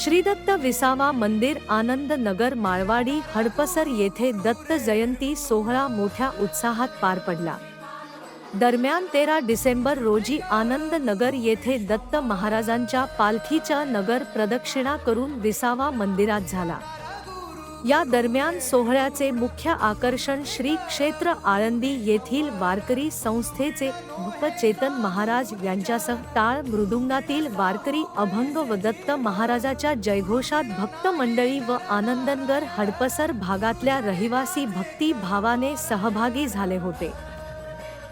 श्रीदत्त विसावा मंदिर आनंद नगर माळवाडी हडपसर येथे दत्त जयंती सोहळा मोठ्या उत्साहात पार पडला. दरम्यान तेरा डिसेंबर रोजी आनंद नगर येथे दत्त महाराजांच्या पालखीच्या नगर प्रदक्षिणा करून विसावा मंदिरात झाला. या दरम्यान सोहळ्याचे मुख्य आकर्षण श्री क्षेत्र आळंदी येथील वारकरी संस्थेचे चेतन महाराज यांच्यासह टाळ मृदुंगातील वारकरी अभंग व दत्त महाराजाच्या जयघोषात भक्त मंडळी व आनंदनगर हडपसर भागातल्या रहिवासी भक्ती भावाने सहभागी झाले होते.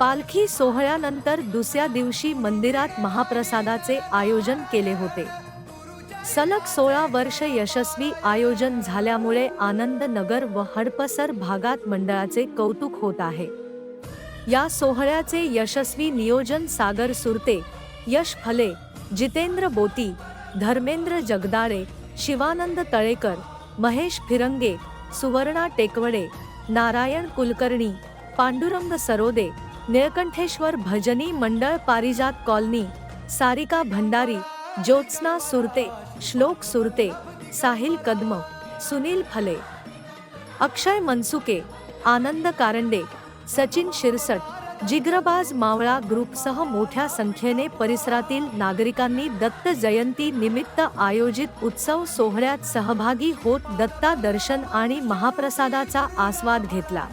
पालखी सोहळ्यानंतर दुसऱ्या दिवशी मंदिरात महाप्रसादाचे आयोजन केले होते. सलग सोळा वर्ष यशस्वी आयोजन झाल्यामुळे आनंद नगर व हडपसर भागात मंडळाचे कौतुक होत आहे. या सोहळ्याचे यशस्वी नियोजन सागर सुरते यश फले जितेंद्र बोती धर्मेंद्र जगदाळे शिवानंद तळेकर महेश फिरंगे सुवर्णा टेकवडे नारायण कुलकर्णी पांडुरंग सरोदे निळकंठेश्वर भजनी मंडळ पारिजात कॉलनी सारिका भंडारी ज्योत्स्ना सुरते श्लोक सुरते साहिल कदम सुनील फले अक्षय मनसुके आनंद कारंडे सचिन शिरसट जिग्रबाज मावळा ग्रुपसह मोठ्या संख्येने परिसरातील नागरिकांनी दत्त जयंती निमित्त आयोजित उत्सव सोहळ्यात सहभागी होत दत्ता दर्शन आणि महाप्रसादाचा आस्वाद घेतला.